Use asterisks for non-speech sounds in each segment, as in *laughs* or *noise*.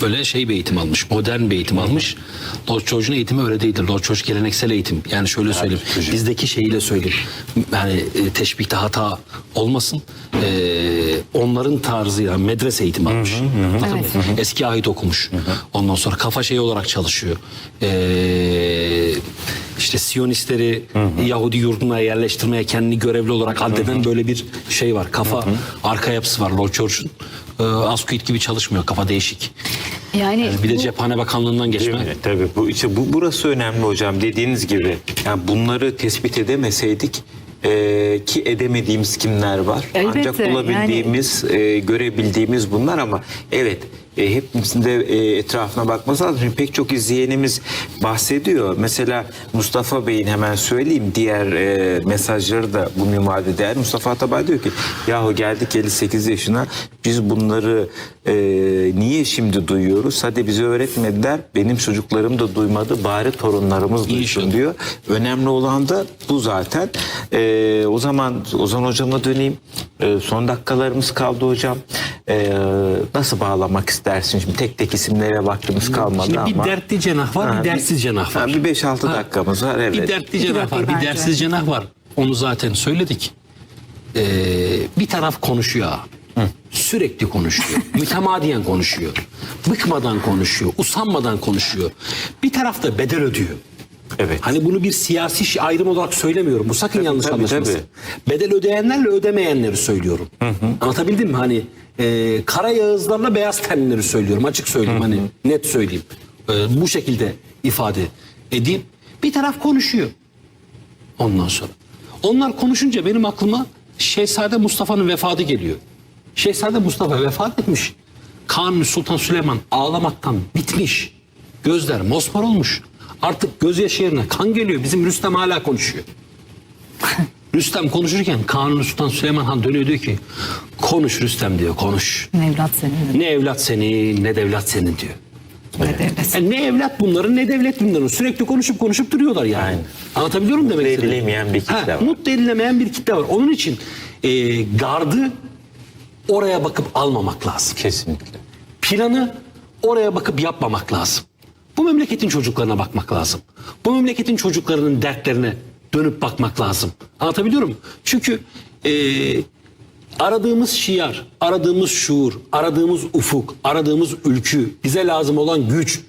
böyle şey bir eğitim almış, modern bir eğitim almış. Lord George'un eğitimi öyle değildir. Lord George geleneksel eğitim. Yani şöyle söyleyeyim, bizdeki şeyiyle söyleyeyim. Yani e, teşbihte hata olmasın. E, onların tarzıyla medrese eğitimi almış. Anladın mı? Eski ahit okumuş. Ondan sonra kafa şey olarak çalışıyor. E, işte Siyonistleri Yahudi yurduna yerleştirmeye kendini görevli olarak addeden böyle bir şey var. Kafa arka yapısı var Lord George'un. E, Asquith gibi çalışmıyor. Kafa değişik. Yani Bir de bu- Cephane Bakanlığı'ndan Değil geçme. mi? Tabii bu işte bu burası önemli hocam dediğiniz gibi. Yani bunları tespit edemeseydik e, ki edemediğimiz kimler var? Elbette, Ancak bulabildiğimiz, e, görebildiğimiz bunlar ama evet e, hepimizin de e, etrafına bakması lazım. Şimdi pek çok izleyenimiz bahsediyor. Mesela Mustafa Bey'in hemen söyleyeyim diğer e, mesajları da bu minvalde değer. Mustafa Atabay diyor ki yahu geldik 58 yaşına biz bunları e, niye şimdi duyuyoruz? Hadi bize öğretmediler. Benim çocuklarım da duymadı. Bari torunlarımız duysun diyor. Önemli olan da bu zaten. E, o zaman Ozan hocama döneyim. E, son dakikalarımız kaldı hocam. E, nasıl bağlamak istersin? Şimdi tek tek isimlere vaktimiz kalmadı Şimdi ama. bir dertli cenah var, Ha, bir dertsiz cenah var. Ha, bir 5-6 Ha, dakikamız var. Evet. Bir dertli cenah var, bir bence. dertsiz cenah var. Onu zaten söyledik. Ee, bir taraf konuşuyor. Sürekli konuşuyor. *laughs* Mütemadiyen konuşuyor. Bıkmadan konuşuyor. Usanmadan konuşuyor. Bir taraf da bedel ödüyor. Evet. Hani bunu bir siyasi ayrım olarak söylemiyorum. Bu sakın yanlış tabii, anlaşılmasın. Bedel ödeyenlerle ödemeyenleri söylüyorum. Anlatabildim mi? Hani e, kara yağızlarla beyaz tenlileri söylüyorum. Açık söyleyeyim hani net söyleyeyim. E, bu şekilde ifade edeyim. Bir taraf konuşuyor. Ondan sonra. Onlar konuşunca benim aklıma Şehzade Mustafa'nın vefatı geliyor. Şehzade Mustafa vefat etmiş. Kanuni Sultan Süleyman ağlamaktan bitmiş. Gözler mosmor olmuş. Artık gözyaşı yerine kan geliyor. Bizim Rüstem hala konuşuyor. *laughs* Rüstem konuşurken Kanuni Sultan Süleyman Han dönüyor diyor ki konuş Rüstem diyor konuş. evlat senin. Ne evlat senin ne devlet senin diyor. Ne devlet. Yani ne evlat bunların ne devlet bunların. Sürekli konuşup konuşup duruyorlar yani. Aynen. Anlatabiliyorum demek istediğimi. edilemeyen bir kitle Ha, var. Mutlu edilemeyen bir kitle var. Onun için e, gardı oraya bakıp almamak lazım. Kesinlikle. Planı oraya bakıp yapmamak lazım. Bu memleketin çocuklarına bakmak lazım. Bu memleketin çocuklarının dertlerine dönüp bakmak lazım. Anlatabiliyor muyum? Çünkü e, aradığımız şiar, aradığımız şuur, aradığımız ufuk, aradığımız ülkü, bize lazım olan güç,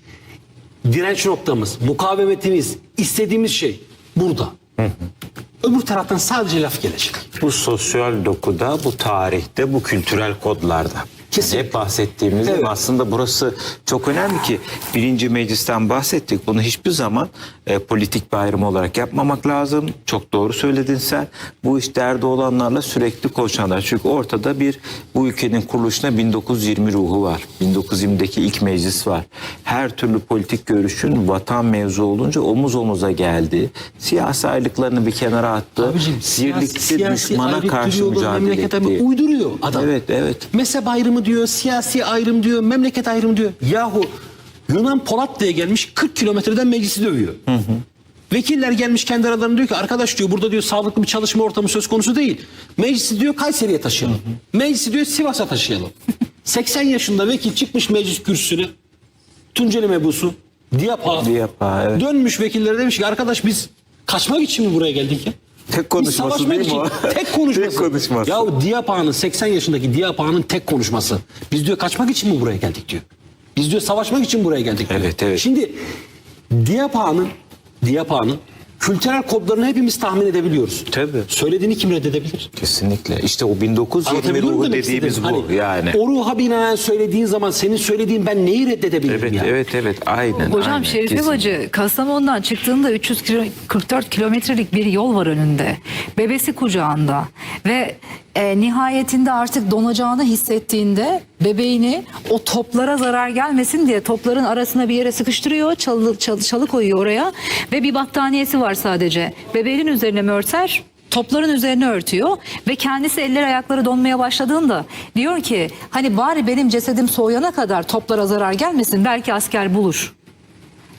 direnç noktamız, mukavemetimiz, istediğimiz şey burada. Öbür taraftan sadece laf gelecek. Bu sosyal dokuda, bu tarihte, bu kültürel kodlarda. Kesinlikle. Hep bahsettiğimiz Evet. aslında burası çok önemli ki birinci meclisten bahsettik. Bunu hiçbir zaman e, politik bir ayrım olarak yapmamak lazım. Çok doğru söyledin sen. Bu iş derdi olanlarla sürekli konuşanlar. Çünkü ortada bir bu ülkenin kuruluşuna 1920 ruhu var. 1920'deki ilk meclis var. Her türlü politik görüşün vatan mevzu olunca omuz omuza geldi. Siyasi ayrılıklarını bir kenara attı. Abicim Birlikte siyasi düşmana karşı mücadele etti. ayrı- uyduruyor adam. Evet, evet. Mezhep ayrımı diyor, siyasi ayrım diyor, memleket ayrımı diyor. Yahu Yunan Polat diye gelmiş 40 kilometreden meclisi dövüyor. Vekiller gelmiş kendi aralarında diyor ki arkadaş diyor burada diyor sağlıklı bir çalışma ortamı söz konusu değil. Meclisi diyor Kayseri'ye taşıyalım. Meclisi diyor Sivas'a taşıyalım. *laughs* 80 yaşında vekil çıkmış meclis kürsüsüne. Tunceli mebusu. Diyapa. Diyapa, evet. Dönmüş vekillere demiş ki arkadaş biz kaçmak için mi buraya geldik ya? Tek konuşması değil mi için- o? *laughs* Tek konuşması. Tek konuşması. Ya Diyapa'nın 80 yaşındaki Diyapa'nın tek konuşması. Biz diyor kaçmak için mi buraya geldik diyor. Biz diyor savaşmak için buraya geldik diyor. Evet, evet. Şimdi Diyapa'nın Diyapa'nın kültürel kodlarını hepimiz tahmin edebiliyoruz. Tabii. Söylediğini kim reddedebilir? Kesinlikle. İşte o 1920 Anlatabiliyor muyum ruhu dediğimiz istediğimi? bu Hani yani. O ruha binaen söylediğin zaman senin söylediğin ben neyi reddedebilirim Evet, yani? evet, evet. Aynen. Hocam aynen. Şerife Kesin. Bacı Kastamonu'dan çıktığında 344 kilometrelik bir yol var önünde. Bebesi kucağında ve e, nihayetinde artık donacağını hissettiğinde bebeğini o toplara zarar gelmesin diye topların arasına bir yere sıkıştırıyor. Çalı, çalı, çalı koyuyor oraya ve bir battaniyesi var sadece. Bebeğin üzerine mi örter? Topların üzerine örtüyor ve kendisi eller ayakları donmaya başladığında diyor ki hani bari benim cesedim soğuyana kadar toplara zarar gelmesin belki asker bulur.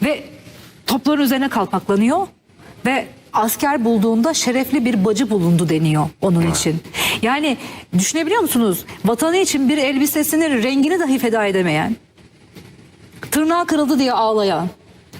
Ve topların üzerine kalpaklanıyor ve asker bulduğunda şerefli bir bacı bulundu deniyor onun için. Yani düşünebiliyor musunuz? Vatanı için bir elbisesinin rengini dahi feda edemeyen Tırnağı kırıldı diye ağlayan,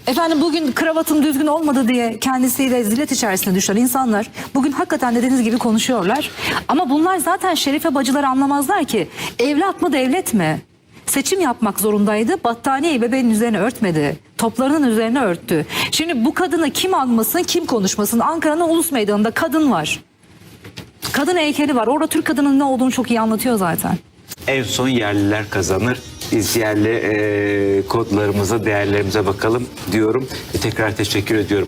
efendim bugün kravatım düzgün olmadı diye kendisiyle zillet içerisine düşen insanlar bugün hakikaten dediğiniz gibi konuşuyorlar. Ama bunlar zaten Şerife bacıları anlamazlar ki evlat mı devlet mi? Seçim yapmak zorundaydı. Battaniyeyi bebeğin üzerine örtmedi. Toplarının üzerine örttü. Şimdi bu kadını kim anmasın, kim konuşmasın? Ankara'nın Ulus Meydanı'nda kadın var. Kadın heykeli var. Orada Türk kadının ne olduğunu çok iyi anlatıyor zaten. En son yerliler kazanır. Biz yerli e, kodlarımıza, değerlerimize bakalım diyorum. Ve tekrar teşekkür ediyorum.